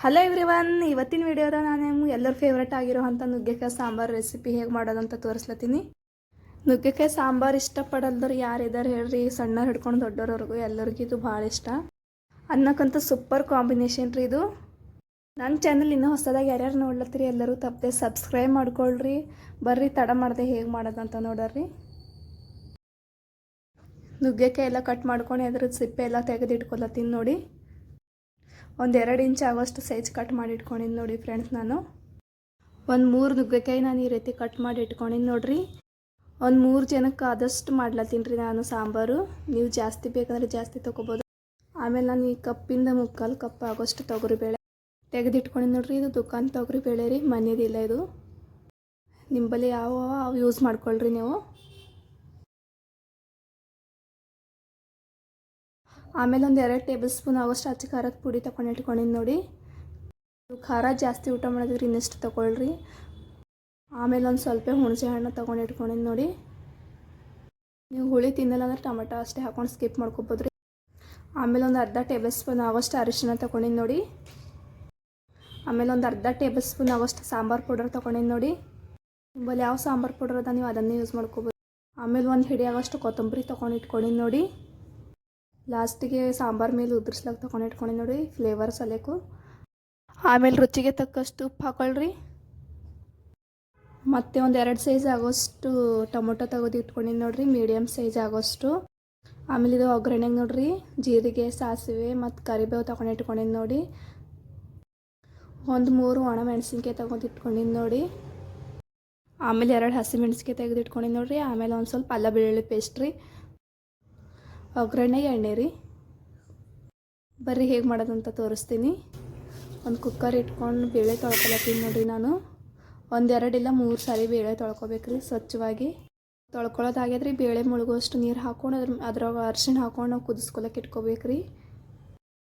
Hello everyone ಇವತ್ತಿನ ವಿಡಿಯೋದ ನಾನು ಎಲ್ಲರ ಫೇವ್ರೇಟ್ ಆಗಿರುವಂಥ ನುಗ್ಗೆಕಾಯಿ ಸಾಂಬಾರು ರೆಸಿಪಿ ಹೇಗೆ ಮಾಡೋದಂತ ತೋರಿಸ್ಲತ್ತೀನಿ. ನುಗ್ಗೆಕಾಯಿ ಸಾಂಬಾರು ಇಷ್ಟಪಡಲ್ದವ್ರು ಯಾರಿದ್ದಾರೆ ಹೇಳ್ರಿ ಸಣ್ಣ ಹಿಡ್ಕೊಂಡು ದೊಡ್ಡವ್ರವ್ರಿಗೂ ಎಲ್ಲರಿಗೂ ಇದು ಭಾಳ ಇಷ್ಟ. ಅನ್ನಕ್ಕಂತೂ ಸೂಪರ್ ಕಾಂಬಿನೇಷನ್ ರೀ ಇದು. ನನ್ನ ಚಾನಲ್ ಇನ್ನೂ ಹೊಸದಾಗಿ ಯಾರ್ಯಾರು ನೋಡ್ಲತ್ತೀರಿ ಎಲ್ಲರೂ ತಪ್ಪದೆ ಸಬ್ಸ್ಕ್ರೈಬ್ ಮಾಡ್ಕೊಳ್ರಿ. ಬರ್ರಿ, ತಡ ಮಾಡದೆ ಹೇಗೆ ಮಾಡೋದಂತ ನೋಡ್ರಿ ನುಗ್ಗೆಕಾಯಿ ಎಲ್ಲ ಕಟ್ ಮಾಡ್ಕೊಂಡು ಅದ್ರದ್ದು ಸಿಪ್ಪೆ ಎಲ್ಲ ತೆಗೆದಿಟ್ಕೊಳ್ಳತ್ತೀನಿ ನೋಡಿ. ಒಂದು ಎರಡು ಇಂಚ್ ಆಗೋಷ್ಟು ಸೈಜ್ ಕಟ್ ಮಾಡಿ ಇಟ್ಕೊಂಡಿದ್ದು ನೋಡಿ ಫ್ರೆಂಡ್ಸ್ ನಾನು. ಒಂದು ಮೂರು ನುಗ್ಗೆಕಾಯಿ ನಾನು ಈ ರೀತಿ ಕಟ್ ಮಾಡಿ ಇಟ್ಕೊಂಡಿದ್ದು ನೋಡಿರಿ. ಒಂದು ಮೂರು ಜನಕ್ಕೆ ಆದಷ್ಟು ಮಾಡ್ಲತ್ತೀನಿ ರೀ ನಾನು ಸಾಂಬಾರು. ನೀವು ಜಾಸ್ತಿ ಬೇಕಂದ್ರೆ ಜಾಸ್ತಿ ತೊಗೋಬೋದು. ಆಮೇಲೆ ನಾನು ಈ ಕಪ್ಪಿಂದ ಮುಕ್ಕಾಲು ಕಪ್ ಆಗೋಷ್ಟು ತೊಗರಿಬೇಳೆ ತೆಗೆದಿಟ್ಕೊಂಡಿದ್ದು ನೋಡ್ರಿ. ಇದು ದುಕಾನ್ ತೊಗರಿಬೇಳೆ ರೀ, ಮನೇದಿಲ್ಲ ಇದು. ನಿಂಬಲ್ಲಿ ಯಾವ ಯೂಸ್ ಮಾಡ್ಕೊಳ್ರಿ ನೀವು? ಆಮೇಲೆ ಒಂದು ಎರಡು ಟೇಬಲ್ ಸ್ಪೂನ್ ಆಗೋಷ್ಟು ಅಚ್ಚ ಖಾರದ ಪುಡಿ ತೊಗೊಂಡು ಇಟ್ಕೊಂಡಿದ್ದು ನೋಡಿ. ಖಾರ ಜಾಸ್ತಿ ಊಟ ಮಾಡಿದ್ರೆ ಇನ್ನಷ್ಟು ತೊಗೊಳ್ರಿ. ಆಮೇಲೆ ಒಂದು ಸ್ವಲ್ಪ ಹುಣಸೆ ಹಣ್ಣು ತೊಗೊಂಡು ಇಟ್ಕೊಂಡಿದ್ದು ನೋಡಿ. ನೀವು ಹುಳಿ ತಿನ್ನಲ್ಲ ಅಂದ್ರೆ ಟೊಮೆಟೊ ಅಷ್ಟೇ ಹಾಕೊಂಡು ಸ್ಕಿಪ್ ಮಾಡ್ಕೊಬೋದು ರೀ ಆಮೇಲೆ ಒಂದು ಅರ್ಧ ಟೇಬಲ್ ಸ್ಪೂನ್ ಆಗೋಷ್ಟು ಅರಿಶಿನ ತೊಗೊಂಡಿದ್ದು ನೋಡಿ. ಆಮೇಲೆ ಒಂದು ಅರ್ಧ ಟೇಬಲ್ ಸ್ಪೂನ್ ಆಗೋಷ್ಟು ಸಾಂಬಾರು ಪೌಡರ್ ತೊಗೊಂಡಿದ್ದು ನೋಡಿ. ನಿಮ್ಮಲ್ಲಿ ಯಾವ ಸಾಂಬಾರು ಪೌಡರ್ ಅದ ನೀವು ಅದನ್ನೇ ಯೂಸ್ ಮಾಡ್ಕೊಬೋದು. ಆಮೇಲೆ ಒಂದು ಹಿಡಿ ಆಗೋಷ್ಟು ಕೊತ್ತಂಬರಿ ತೊಗೊಂಡು ಇಟ್ಕೊಂಡಿದ್ದು ನೋಡಿ. ಲಾಸ್ಟಿಗೆ ಸಾಂಬಾರು ಮೇಲೆ ಉದುರ್ಸ್ಲಾಕ ತೊಗೊಂಡು ಇಟ್ಕೊಂಡಿ ನೋಡಿ ಫ್ಲೇವರ್ ಸಲೇಕು. ಆಮೇಲೆ ರುಚಿಗೆ ತಕ್ಕಷ್ಟು ಉಪ್ಪು ಹಾಕೊಳ್ರಿ. ಮತ್ತು ಒಂದು ಎರಡು ಸೈಜ್ ಆಗೋಷ್ಟು ಟೊಮೊಟೊ ತೆಗೆದು ಇಟ್ಕೊಂಡಿನಿ ನೋಡ್ರಿ ಮೀಡಿಯಮ್ ಸೈಜ್ ಆಗೋಷ್ಟು. ಆಮೇಲೆ ಇದು ಒಗ್ಗರಣೆಗೆ ನೋಡ್ರಿ, ಜೀರಿಗೆ, ಸಾಸಿವೆ ಮತ್ತು ಕರಿಬೇವು ತೊಗೊಂಡು ಇಟ್ಕೊಂಡಿದ್ದು ನೋಡಿ. ಒಂದು ಮೂರು ಒಣ ಮೆಣಸಿನ್ಕಾಯಿ ತೊಗೊಂಡು ಇಟ್ಕೊಂಡಿನಿ ನೋಡಿ. ಆಮೇಲೆ ಎರಡು ಹಸಿ ತೆಗೆದು ಇಟ್ಕೊಂಡಿದ್ದು ನೋಡ್ರಿ, ಆಮೇಲೆ ಒಂದು ಸ್ವಲ್ಪ ಅಲ್ಲ ಬೆಳ್ಳುಳ್ಳಿ ಪೇಸ್ಟ್ ರೀ. ಒಗ್ಗರಣೆಗೆ ಎಣ್ಣೆ ರೀ. ಬರ್ರಿ ಹೇಗೆ ಮಾಡೋದಂತ ತೋರಿಸ್ತೀನಿ. ಒಂದು ಕುಕ್ಕರ್ ಇಟ್ಕೊಂಡು ಬೇಳೆ ತೊಳ್ಕೊಳತ್ತೀನಿ ನೋಡ್ರಿ ನಾನು. ಒಂದೆರಡಿಲ್ಲ ಮೂರು ಸಾರಿ ಬೇಳೆ ತೊಳ್ಕೊಬೇಕ್ರಿ ಸ್ವಚ್ಛವಾಗಿ. ತೊಳ್ಕೊಳ್ಳೋದಾಗ್ಯದ್ರಿ ಬೇಳೆ ಮುಳುಗೋಷ್ಟು ನೀರು ಹಾಕೊಂಡು ಅದ್ರ ಅದ್ರಾಗ ಅರ್ಶಿಣ ಹಾಕೊಂಡು ನಾವು ಕುದಿಸ್ಕೊಳಕ್ಕೆ ಇಟ್ಕೋಬೇಕ್ರಿ.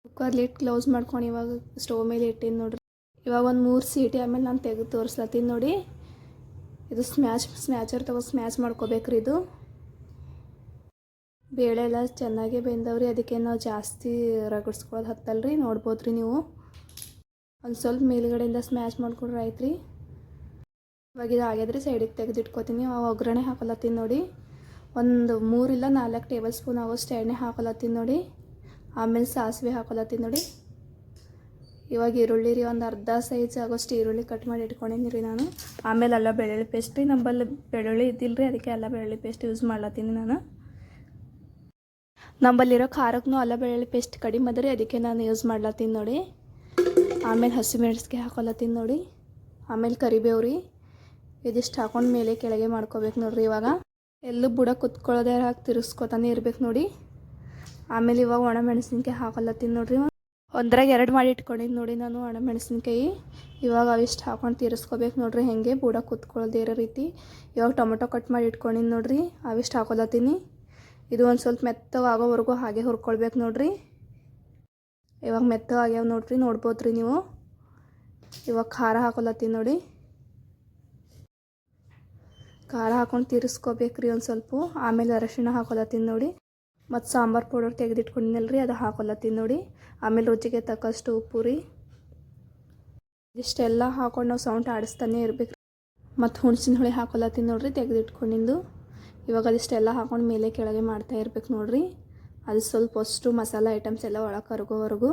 ಕುಕ್ಕರ್ ಲಿಟ್ ಕ್ಲೋಸ್ ಮಾಡ್ಕೊಂಡು ಇವಾಗ ಸ್ಟವ್ ಮೇಲೆ ಇಟ್ಟೀನಿ ನೋಡ್ರಿ. ಇವಾಗ ಒಂದು ಮೂರು ಸೀಟಿ ಆಮೇಲೆ ನಾನು ತೆಗೆದು ತೋರಿಸ್ಲತ್ತೀನಿ ನೋಡಿ. ಇದು ಸ್ಮ್ಯಾಚ್ ಸ್ಮ್ಯಾಚರ್ ತಗೋ ಸ್ಮ್ಯಾಚ್ ಮಾಡ್ಕೋಬೇಕ್ರಿ ಇದು. ಬೇಳೆ ಎಲ್ಲ ಚೆನ್ನಾಗಿ ಬೆಂದವ್ರಿ, ಅದಕ್ಕೆ ನಾವು ಜಾಸ್ತಿ ರಗಡ್ಸ್ಕೊಳ್ಳೋದು ಹತ್ತಲ್ರಿ ನೋಡ್ಬೋದು ರೀ ನೀವು. ಒಂದು ಸ್ವಲ್ಪ ಮೇಲುಗಡೆಯಿಂದ ಸ್ಮ್ಯಾಚ್ ಮಾಡ್ಕೊಂಡ್ರೆ ಆಯ್ತು ರೀ ಇವಾಗ ಇದು ಆಗ್ಯದ್ರಿ ಸೈಡಿಗೆ ತೆಗೆದಿಟ್ಕೋತೀನಿ. ಒಗ್ಗರಣೆ ಹಾಕೊಲತ್ತೀನಿ ನೋಡಿ. ಒಂದು ಮೂರಿಲ್ಲ ನಾಲ್ಕು ಟೇಬಲ್ ಸ್ಪೂನ್ ಆಗೋಷ್ಟು ಎಣ್ಣೆ ಹಾಕೊಲತ್ತೀನಿ ನೋಡಿ. ಆಮೇಲೆ ಸಾಸಿವೆ ಹಾಕೊಲತ್ತೀನಿ ನೋಡಿ. ಇವಾಗ ಈರುಳ್ಳಿ ರೀ, ಒಂದು ಅರ್ಧ ಸೈಜ್ ಆಗೋಷ್ಟು ಈರುಳ್ಳಿ ಕಟ್ ಮಾಡಿ ಇಟ್ಕೊಂಡಿನಿ ರೀ ನಾನು. ಆಮೇಲೆ ಅಲ್ಲ ಬೆಳ್ಳುಳ್ಳಿ ಪೇಸ್ಟ್ ರೀ. ನಂಬಲ್ಲಿ ಬೆಳ್ಳುಳ್ಳಿ ಇದ್ದಿಲ್ಲ ರೀ ಅದಕ್ಕೆ ಅಲ್ಲ ಬೆಳ್ಳುಳ್ಳಿ ಪೇಸ್ಟ್ ಯೂಸ್ ಮಾಡ್ಲತ್ತೀನಿ ನಾನು. ನಮ್ಮಲ್ಲಿರೋ ಖಾರಕ್ಕೂ ಅಲ್ಲ ಬೆಳ್ಳುಳ್ಳಿ ಪೇಸ್ಟ್ ಕಡಿಮೆ ಅದ್ರಿ ಅದಕ್ಕೆ ನಾನು ಯೂಸ್ ಮಾಡ್ಲತ್ತೀನಿ ನೋಡಿ. ಆಮೇಲೆ ಹಸಿಮೆಣಸಿಗೆ ಹಾಕೊಲತ್ತೀನಿ ನೋಡಿ. ಆಮೇಲೆ ಕರಿಬೇವು ರೀ ಇದಿಷ್ಟು ಹಾಕೊಂಡು ಮೇಲೆ ಕೆಳಗೆ ಮಾಡ್ಕೋಬೇಕು ನೋಡ್ರಿ ಇವಾಗ. ಎಲ್ಲೂ ಬುಡ ಕುತ್ಕೊಳ್ಳೋದೇ ಹಾಕಿ ತಿರ್ಸ್ಕೊತಾನೆ ಇರ್ಬೇಕು ನೋಡಿ. ಆಮೇಲೆ ಇವಾಗ ಒಣ ಮೆಣಸಿನ್ಕಾಯಿ ಹಾಕೊಲತ್ತೀನಿ ನೋಡ್ರಿ. ಒಂದ್ರಾಗ ಎರಡು ಮಾಡಿ ಇಟ್ಕೊಂಡಿದ್ದು ನೋಡಿ ನಾನು ಒಣ ಮೆಣಸಿನ್ಕಾಯಿ ಇವಾಗ ಅವಿಷ್ಟು ಹಾಕೊಂಡು ತೀರಿಸ್ಕೋಬೇಕು ನೋಡ್ರಿ ಹೆಂಗೆ ಬುಡ ಕುತ್ಕೊಳ್ಳೋದೇ ಇರೋ ರೀತಿ. ಇವಾಗ ಟೊಮೆಟೊ ಕಟ್ ಮಾಡಿ ಇಟ್ಕೊಂಡಿದ್ದು ನೋಡ್ರಿ. ಅವಿಷ್ಟು ಹಾಕೊಲತ್ತೀನಿ. ಇದು ಒಂದು ಸ್ವಲ್ಪ ಮೆತ್ತವಾಗೋವರೆಗೂ ಹಾಗೆ ಹುರ್ಕೊಳ್ಬೇಕು ನೋಡ್ರಿ. ಇವಾಗ ಮೆತ್ತವಾಗ್ಯಾವ ನೋಡ್ರಿ, ನೋಡ್ಬೋದ್ರಿ ನೀವು. ಇವಾಗ ಖಾರ ಹಾಕೊಲತ್ತೀನಿ ನೋಡಿ. ಖಾರ ಹಾಕೊಂಡು ತಿರ್ಸ್ಕೊಬೇಕ್ರಿ ಒಂದು ಸ್ವಲ್ಪ. ಆಮೇಲೆ ಅರಶಿನ ಹಾಕೊಲತ್ತೀನಿ ನೋಡಿ. ಮತ್ತು ಸಾಂಬಾರು ಪೌಡರ್ ತೆಗೆದಿಟ್ಕೊಂಡಿನಲ್ಲ ರೀ ಅದು ಹಾಕೊಲತ್ತೀನಿ ನೋಡಿ. ಆಮೇಲೆ ರುಚಿಗೆ ತಕ್ಕಷ್ಟು ಉಪ್ಪು ರೀ. ಇಷ್ಟೆಲ್ಲ ಹಾಕೊಂಡು ನಾವು ಸೌಂಡ್ ಆಡಿಸ್ತಾನೆ ಇರ್ಬೇಕು ಮತ್ತು ಹುಣಸಿನ ಹುಳಿ ಹಾಕೊಲತ್ತೀನಿ ನೋಡ್ರಿ ತೆಗೆದಿಟ್ಕೊಂಡಿದ್ದು ಇವಾಗ ಅದಿಷ್ಟೆಲ್ಲ ಹಾಕೊಂಡು ಮೇಲೆ ಕೆಳಗೆ ಮಾಡ್ತಾ ಇರ್ಬೇಕು ನೋಡ್ರಿ. ಅದು ಸ್ವಲ್ಪ ಅಷ್ಟು ಮಸಾಲೆ ಐಟಮ್ಸ್ ಎಲ್ಲ ಒಳಗೆ ಕರ್ಗೋವರೆಗೂ.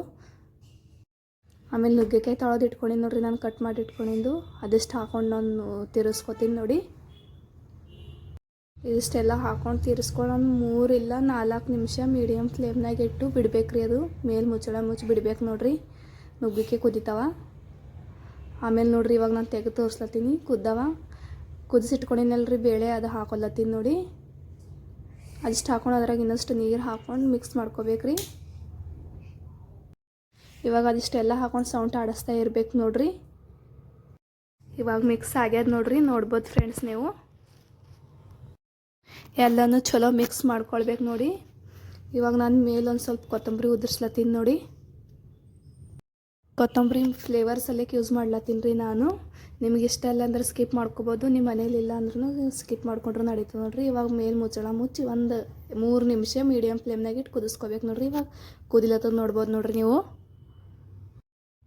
ಆಮೇಲೆ ನುಗ್ಗೆಕಾಯಿ ತೊಳೆದು ಇಟ್ಕೊಂಡಿದ್ದು ನೋಡ್ರಿ ನಾನು ಕಟ್ ಮಾಡಿ ಇಟ್ಕೊಂಡಿದ್ದು. ಅದಿಷ್ಟು ಹಾಕೊಂಡು ನಾನು ತಿರ್ಸ್ಕೊತೀನಿ ನೋಡಿ. ಇದಿಷ್ಟೆಲ್ಲ ಹಾಕೊಂಡು ತಿರ್ಸ್ಕೊಂಡು ಒಂದು ಮೂರಿಲ್ಲ ನಾಲ್ಕು ನಿಮಿಷ ಮೀಡಿಯಮ್ ಫ್ಲೇಮ್ನಾಗ ಇಟ್ಟು ಬಿಡ್ಬೇಕ್ರಿ ಅದು. ಮೇಲೆ ಮುಚ್ಚಳ ಮುಚ್ಚಿ ಬಿಡ್ಬೇಕು ನೋಡ್ರಿ. ನುಗ್ಗಿಕೆ ಕುದಿತಾವ. ಆಮೇಲೆ ನೋಡ್ರಿ ಇವಾಗ ನಾನು ತೆಗೆದು ತೋರಿಸ್ಲತ್ತೀನಿ. ಕುದ್ದವ. ಕುದಿಸಿಟ್ಕೊಂಡಿನಲ್ರಿ ಬೇಳೆ, ಅದು ಹಾಕೊಲತ್ತೀನಿ ನೋಡಿ. ಅದಿಷ್ಟು ಹಾಕೊಂಡು ಅದ್ರಾಗ ಇನ್ನಷ್ಟು ನೀರು ಹಾಕೊಂಡು ಮಿಕ್ಸ್ ಮಾಡ್ಕೋಬೇಕ್ರಿ. ಇವಾಗ ಅದಿಷ್ಟೆಲ್ಲ ಹಾಕೊಂಡು ಸೌಂಡ್ ಆಡಿಸ್ತಾ ಇರ್ಬೇಕು ನೋಡ್ರಿ. ಇವಾಗ ಮಿಕ್ಸ್ ಆಗ್ಯದ ನೋಡ್ರಿ, ನೋಡ್ಬೋದು ಫ್ರೆಂಡ್ಸ್ ನೀವು. ಎಲ್ಲನೂ ಚಲೋ ಮಿಕ್ಸ್ ಮಾಡ್ಕೊಳ್ಬೇಕು ನೋಡಿ. ಇವಾಗ ನಾನು ಮೇಲೊಂದು ಸ್ವಲ್ಪ ಕೊತ್ತಂಬರಿ ಉದುರ್ಸ್ಲತ್ತೀನಿ ನೋಡಿ. ಕೊತ್ತಂಬರಿ ಫ್ಲೇವರ್ ಯೂಸ್ ಮಾಡ್ಲತ್ತೀನಿ ರೀ ನಾನು. ನಿಮ್ಗೆ ಇಷ್ಟ ಇಲ್ಲ ಅಂದ್ರೆ ಸ್ಕಿಪ್ ಮಾಡ್ಕೋಬೋದು ನಿಮ್ಮ ಮನೇಲಿ ಇಲ್ಲ ಅಂದ್ರೂ ಸ್ಕಿಪ್ ಮಾಡ್ಕೊಂಡ್ರೆ ನಡೀತದೆ ನೋಡ್ರಿ. ಇವಾಗ ಮೇಲೆ ಮುಚ್ಚಳ ಮುಚ್ಚಿ ಒಂದು ಮೂರು ನಿಮಿಷ ಮೀಡಿಯಮ್ ಫ್ಲೇಮ್ನಾಗ ಇಟ್ಟು ಕುದಿಸ್ಕೋಬೇಕು ನೋಡ್ರಿ. ಇವಾಗ ಕುದಿಲತ್ತದ ನೋಡ್ಬೋದು ನೋಡ್ರಿ ನೀವು.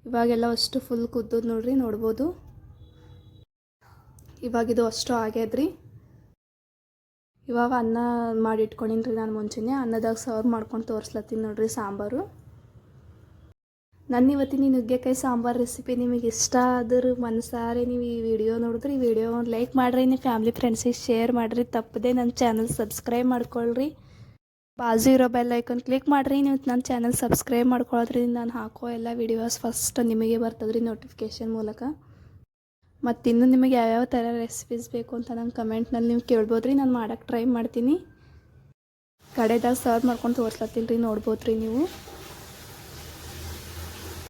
ಇವಾಗೆಲ್ಲ ಅಷ್ಟು ಫುಲ್ ಕುದ್ದದ್ ನೋಡ್ರಿ, ನೋಡ್ಬೋದು. ಇವಾಗಿದು ಅಷ್ಟು ಆಗ್ಯಾದ್ರಿ ಇವಾಗ ಅನ್ನ ಮಾಡಿಟ್ಕೊಂಡಿನಿ ರೀ ನಾನು ಮುಂಚೆನೆ. ಅನ್ನದಾಗ ಸರ್ವ್ ಮಾಡ್ಕೊಂಡು ತೋರಿಸ್ಲತ್ತೀನಿ ನೋಡ್ರಿ ಸಾಂಬಾರು. ನನ್ನ ಇವತ್ತಿನ ನುಗ್ಗೆಕಾಯಿ ಸಾಂಬಾರು ರೆಸಿಪಿ ನಿಮಗೆ ಇಷ್ಟ ಆದ್ರೆ ಮನಸಾರೆ ನೀವು ಈ ವಿಡಿಯೋ ನೋಡಿದ್ರೆ ಈ ವಿಡಿಯೋ ಲೈಕ್ ಮಾಡಿರಿ, ನಿಮ್ಮ ಫ್ಯಾಮ್ಲಿ ಫ್ರೆಂಡ್ಸಿಗೆ ಶೇರ್ ಮಾಡಿರಿ. ತಪ್ಪದೆ ನನ್ನ ಚಾನಲ್ ಸಬ್ಸ್ಕ್ರೈಬ್ ಮಾಡ್ಕೊಳ್ರಿ. ಬಾಜು ಇರೋ ಬೆಲ್ ಐಕನ್ ಕ್ಲಿಕ್ ಮಾಡಿರಿ. ನೀವು ನನ್ನ ಚಾನಲ್ ಸಬ್ಸ್ಕ್ರೈಬ್ ಮಾಡ್ಕೊಳ್ಳೋದ್ರಿಂದ ನಾನು ಹಾಕೋ ಎಲ್ಲ ವಿಡಿಯೋಸ್ ಫಸ್ಟ್ ನಿಮಗೆ ಬರ್ತದ್ರಿ ನೋಟಿಫಿಕೇಷನ್ ಮೂಲಕ. ಮತ್ತು ಇನ್ನೂ ನಿಮಗೆ ಯಾವ್ಯಾವ ಥರ ರೆಸಿಪೀಸ್ ಬೇಕು ಅಂತ ನಂಗೆ ಕಮೆಂಟ್ನಲ್ಲಿ ನೀವು ಕೇಳ್ಬೋದು ರೀ ನಾನು ಮಾಡೋಕ್ಕೆ ಟ್ರೈ ಮಾಡ್ತೀನಿ. ಕಡೆದಾಗ ಸರ್ವ್ ಮಾಡ್ಕೊಂಡು ತೋರಿಸ್ಲತ್ತೀನಿ ರೀ ನೋಡ್ಬೋದು ನೀವು.